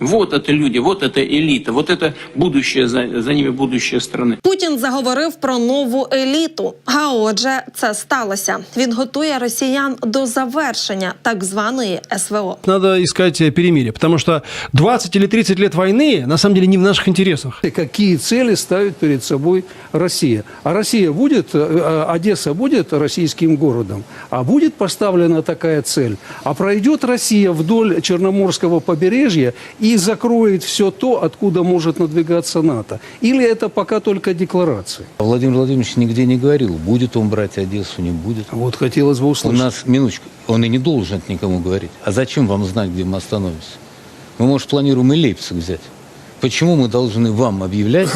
Вот это люди, вот это элита, вот это будущее, за, за ними будущее страны. Путін заговорив про нову еліту. А отже, це сталося. Він готує росіян до завершення так званої СВО. Надо искать э, перемирие, потому что 20 или 30 лет войны на самом деле не в наших интересах. И Какие цели ставит перед собой Россия? А Россия будет, э, э, Одесса будет российским городом, а будет поставлена такая цель. А пройдет Россия вдоль Черноморского побережья и закроет все то, откуда может надвигаться НАТО. Или это пока только декларации? Владимир Владимирович нигде не говорил, будет он брать Одессу, не будет. Вот хотелось бы У услышать. нас, минуточку, он и не должен это никому говорить. А зачем вам знать, где мы остановимся? Мы, может, планируем и Лейпциг взять. Почему мы должны вам объявлять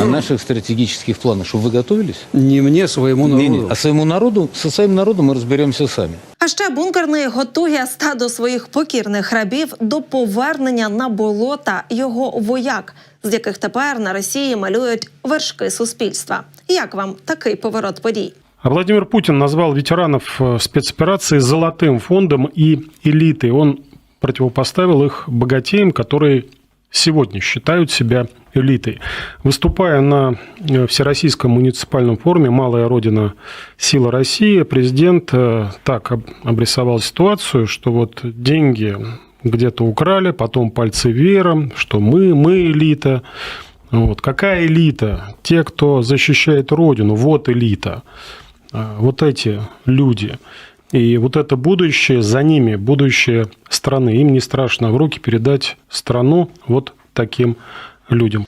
о наших стратегических планах? Чтобы вы готовились? Не мне, своему народу. Не-не, А своему народу, со своим народом мы разберемся сами. А ще бункерний готує стадо своїх покірних рабів до повернення на болота його вояк, з яких тепер на Росії малюють вершки суспільства. Як вам такий поворот подій? А Владимир Путин назвал ветеранов э, спецоперации золотым фондом и элитой. Он противопоставил их богатеям, которые сегодня считают себя элитой. Выступая на э, Всероссийском муниципальном форуме «Малая Родина. Сила России», президент э, так об- обрисовал ситуацию, что вот деньги где-то украли, потом пальцы веером, что мы, мы элита. Вот. Какая элита? Те, кто защищает Родину, вот элита. А, Вот эти люди. И вот это будущее, за ними будущее страны. Им не страшно в руки передать страну вот таким людям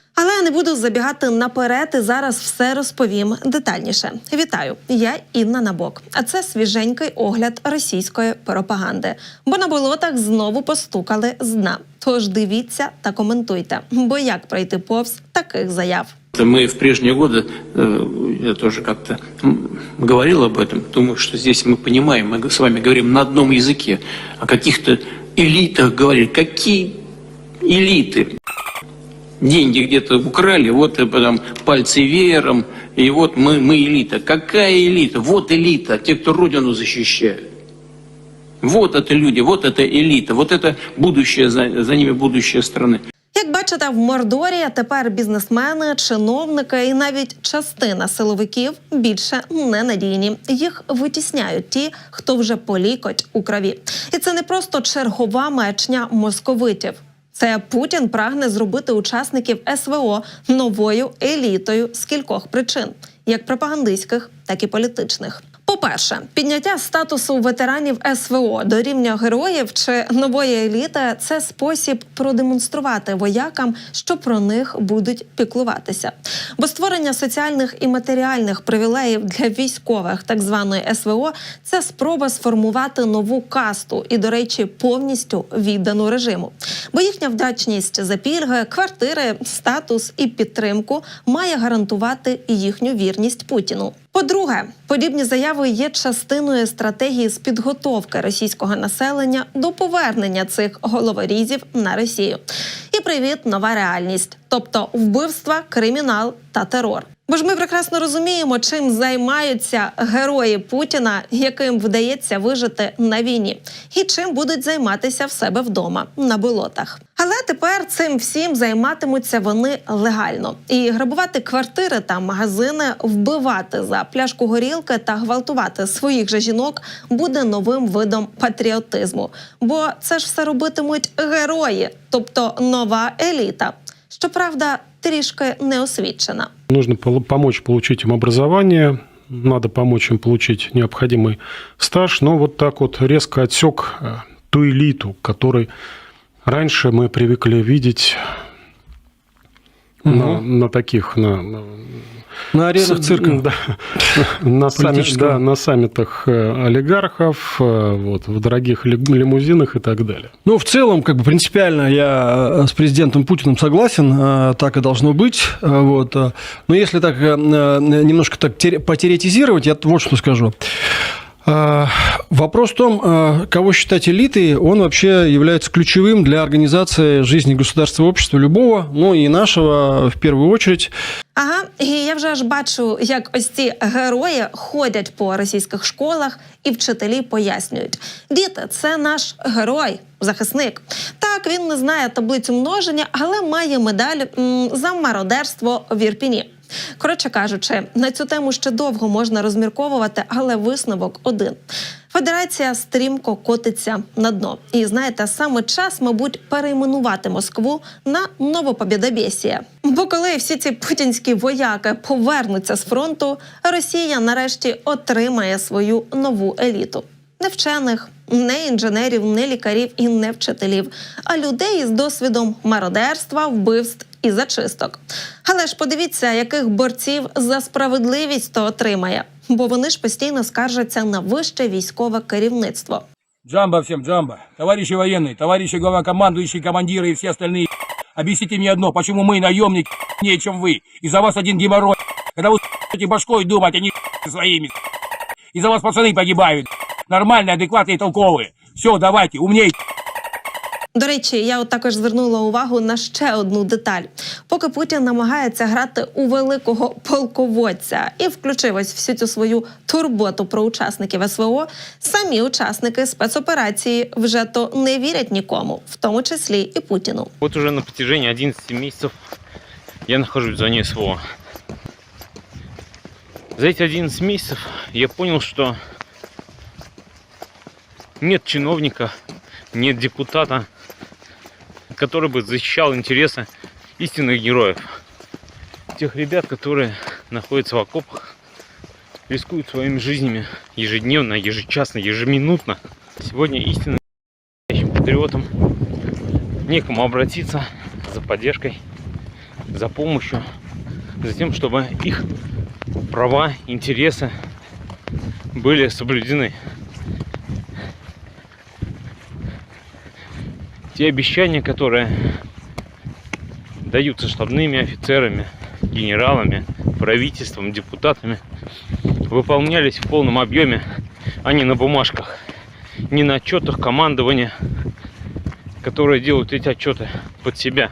Але я не буду забігати наперед і зараз все розповім детальніше. Вітаю, я Інна Набок. А це свіженький огляд російської пропаганди. Бо на болотах знову постукали з дна. Тож дивіться та коментуйте. Бо як пройти повз таких заяв? Это Мы в прежние годы, э, я тоже как-то м, говорил об этом, думаю, что здесь мы понимаем, мы с вами говорим на одном языке, о каких-то элитах говорили. Какие элиты? Деньги где-то украли, вот и потом пальцы веером, и вот мы, мы элита. Какая элита? Вот элита, те, кто Родину защищают. Вот это люди, вот это элита, вот это будущее, за, за ними будущее страны. Як бачите, в Мордорі тепер бізнесмени, чиновники і навіть частина силовиків більше ненадійні. Їх витісняють ті, хто вже полікоть у крові. І це не просто чергова маячня московитів. Це Путін прагне зробити учасників СВО новою елітою з кількох причин, як пропагандистських, так і політичних. По-перше, підняття статусу ветеранів СВО до рівня героїв чи нової еліти це спосіб продемонструвати воякам, що про них будуть піклуватися. Бо створення соціальних і матеріальних привілеїв для військових так званої СВО це спроба сформувати нову касту і, до речі, повністю віддану режиму. Бо їхня вдячність за пільги, квартири, статус і підтримку має гарантувати їхню вірність Путіну. По-друге, подібні заяви є частиною стратегії з підготовки російського населення до повернення цих головорізів на Росію. І привіт, нова реальність, тобто вбивства, кримінал та терор. Бо ж ми прекрасно розуміємо, чим займаються герої Путіна, яким вдається вижити на війні, і чим будуть займатися в себе вдома на болотах. Але тепер цим всім займатимуться вони легально і грабувати квартири та магазини, вбивати за пляшку горілки та гвалтувати своїх же жінок буде новим видом патріотизму. Бо це ж все робитимуть герої, тобто нова еліта. Щоправда, трішки неосвічена. Нужно помочь получить им образование, надо помочь им получить необходимый стаж, но вот так вот резко отсек э, ту элиту, которой раньше мы привыкли видеть на, на таких, на, на- На аренах с- цирка. да, на, саммит- Политического. да, на саммитах э, олигархов, э, вот, в дорогих ли- лимузинах и так далее. Ну, в целом, как бы принципиально я э, с президентом Путиным согласен, э, так и должно быть. э, Вот. э. Но если так э, э, немножко так тере- потеоретизировать, я вот что скажу. Э, Вопрос в том, э, кого считать элитой, он вообще является ключевым для организации жизни государства и общества любого, ну и нашего в первую очередь. Ага, і я вже аж бачу, як ось ці герої ходять по російських школах, і вчителі пояснюють: діти, це наш герой, захисник. Так, Так, він не знає таблицю множення, але має медаль м, за мародерство в Ірпіні. Коротше кажучи, на цю тему ще довго можна розмірковувати, але висновок один. Федерація стрімко котиться на дно. І знаєте, саме час, мабуть, перейменувати Москву на Новопобєдобєсія. Бо коли всі ці путінські вояки повернуться з фронту, Росія нарешті отримає свою нову еліту. Не вчених, не інженерів, не лікарів і не вчителів, а людей із досвідом мародерства, вбивств і зачисток. Але ж подивіться, яких борців за справедливість то отримає, бо вони ж постійно скаржаться на вище військове керівництво. Джамба всем джамба. Товарищи военные, товарищи главнокомандующие, командиры и все остальные. Объясните мне одно, почему мы наемники не чем вы? И за вас один геморрой. Когда вы с***те башкой думать, а не своими. И за вас пацаны погибают. Нормальные, адекватные, толковые. Все, давайте, умней. До речі, я от також звернула увагу на ще одну деталь. Поки Путін намагається грати у великого полководця і включив ось всю цю свою турботу про учасників СВО, самі учасники спецоперації вже то не вірять нікому, в тому числі і Путіну. Вот уже на протяжении 11 месяцев я нахожусь в зоне СВО. За эти 11 месяцев я понял, что нет чиновника, нет депутата, который бы защищал интересы истинных героев. Тех ребят, которые находятся в окопах, рискуют своими жизнями ежедневно, ежечасно, ежеминутно. Сегодня истинным патриотам некому обратиться за поддержкой, за помощью, за тем, чтобы их права, интересы были соблюдены. Те обещания, которые даются штабными офицерами, генералами, правительством, депутатами, выполнялись в полном объеме, а не на бумажках, не на отчетах командования, которые делают эти отчеты под себя.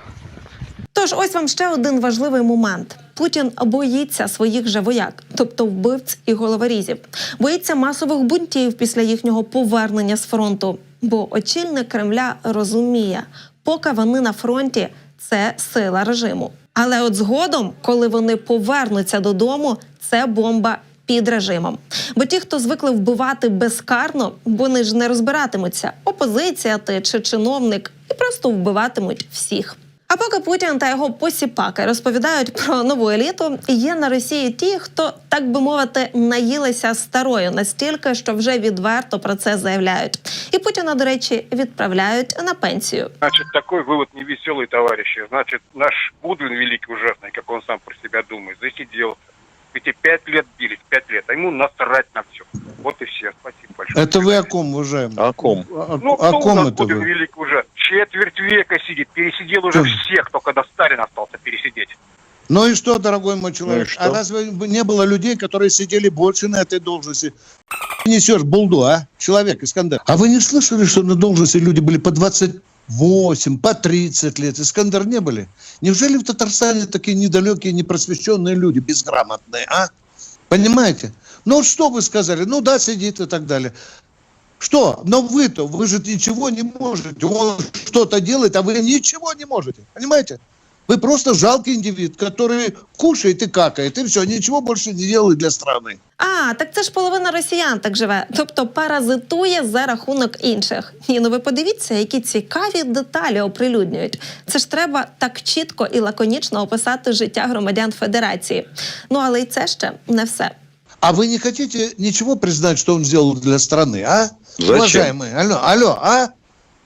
Тож ось вам ще один важливий момент. Путін боїться своїх же вояк, тобто вбивць і головорізів, боїться масових бунтів після їхнього повернення з фронту. Бо очільник Кремля розуміє, поки вони на фронті це сила режиму. Але от згодом, коли вони повернуться додому, це бомба під режимом. Бо ті, хто звикли вбивати безкарно, вони ж не розбиратимуться, опозиція ти чи чиновник, і просто вбиватимуть всіх. А поки Путін та його посіпаки розповідають про нову еліту, є на Росії ті, хто так би мовити наїлися старою настільки, що вже відверто про це заявляють. І Путіна, до речі, відправляють на пенсію. Значит, такой вывод невеселый, товарищи. Значит, наш Будвин великий ужасный, как он сам про себя думает, засиделся. Эти пять лет бились, пять лет, а ему насрать на все. Вот и все. Спасибо большое. Это вы о ком, уважаемый? О ком? О, Ну, о кто у ком нас это Будвин вы? Четверть века сидит, пересидел уже Кто? всех, только до Сталина остался пересидеть. Ну и что, дорогой мой человек? что? а разве не было людей, которые сидели больше на этой должности? Ты несешь булду, а? Человек, Искандер. А вы не слышали, что на должности люди были по 28, по 30 лет? Искандер не были? Неужели в Татарстане такие недалекие, непросвещенные люди, безграмотные, а? Понимаете? Ну вот что вы сказали? Ну да, сидит и так далее. Что? Но вы-то, вы же ничего не можете. Он что-то делает, а вы ничего не можете. Понимаете? Вы просто жалкий индивид, который кушает и какает, и все, ничего больше не делает для страны. А, так це ж половина росіян так живе, тобто паразитує за рахунок інших. Ні, ну ви подивіться, які цікаві деталі оприлюднюють. Це ж треба так чітко і лаконічно описати життя громадян Федерації. Ну але й це ще не все. А вы не хотите ничего признать, что он сделал для страны, а? Зачем? Уважаемые, алло, алло, а?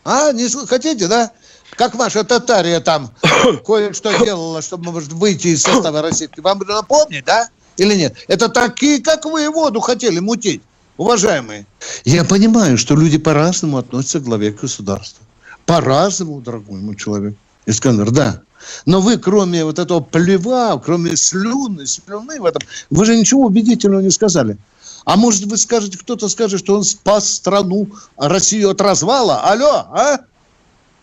А, не хотите, да? Как ваша татария там кое-что делала, чтобы может, выйти из состава России. Вам напомнить, да? Или нет? Это такие, как вы, воду хотели мутить, уважаемые. Я понимаю, что люди по-разному относятся к главе государства. По-разному, дорогой мой человек. Искандер, да. Но вы, кроме вот этого плева, кроме слюны, слюны в этом, вы же ничего убедительного не сказали. А может, вы скажете, кто-то скажет, что он спас страну, а Россию от развала? Алло, а?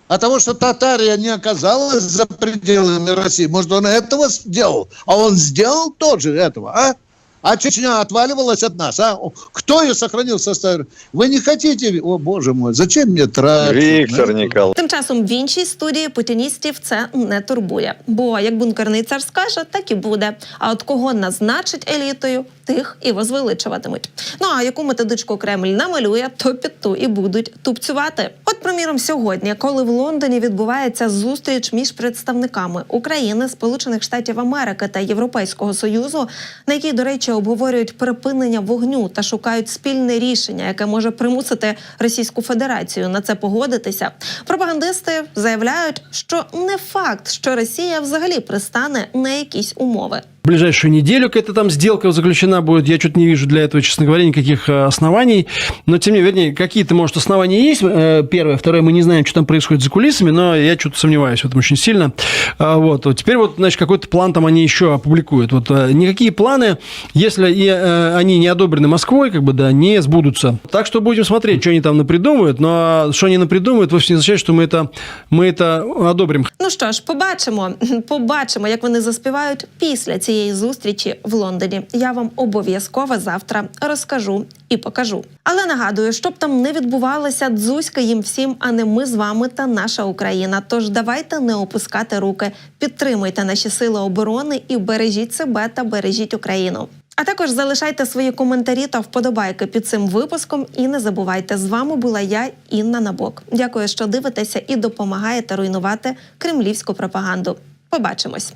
А того, что Татария не оказалась за пределами России, может, он этого сделал? А он сделал тоже этого, а? А Чечня отваливалась от нас, а? Кто ее сохранил в составе? Вы не хотите? О, боже мой, зачем мне тратить? Виктор на? Николаевич. Тим часом в іншій студії путіністів це не турбує. Бо як бункерний цар скаже, так і буде. А от кого назначить елітою, тих і возвеличуватимуть. Ну а яку методичку Кремль намалює, то під ту і будуть тупцювати. От, приміром, сьогодні, коли в Лондоні відбувається зустріч між представниками України, Сполучених Штатів Америки та Європейського Союзу, на якій, до речі, обговорюють припинення вогню та шукають спільне рішення, яке може примусити Російську Федерацію на це погодитися. Пропагандисти заявляють, що не факт, що Росія взагалі пристане на якісь умови. Ближайшую неделю какая-то там сделка заключена будет. Я что-то не вижу для этого, честно говоря, никаких э, оснований. Но, тем не менее, какие-то, может, основания есть. Э, Первое. Второе, мы не знаем, что там происходит за кулисами, но я что-то сомневаюсь в этом очень сильно. А, Вот. Теперь вот, значит, какой-то план там они еще опубликуют. Вот э, никакие планы, если и, они не одобрены Москвой, как бы, да, не сбудутся. Так что будем смотреть, что они там напридумывают. Но что они напридумывают, вовсе не означает, что мы это, мы это одобрим. Ну що ж, побачимо, побачимо, як вони заспівають після цієї зустрічі в Лондоні. Я вам обов'язково завтра розкажу і покажу. Але нагадую, щоб там не відбувалося, дзузька їм всім, а не ми з вами та наша Україна. Тож давайте не опускати руки, підтримуйте наші сили оборони і бережіть себе та бережіть Україну. А також залишайте свої коментарі та вподобайки під цим випуском. І не забувайте, з вами була я, Інна Набок. Дякую, що дивитеся і допомагаєте руйнувати кремлівську пропаганду. Побачимось.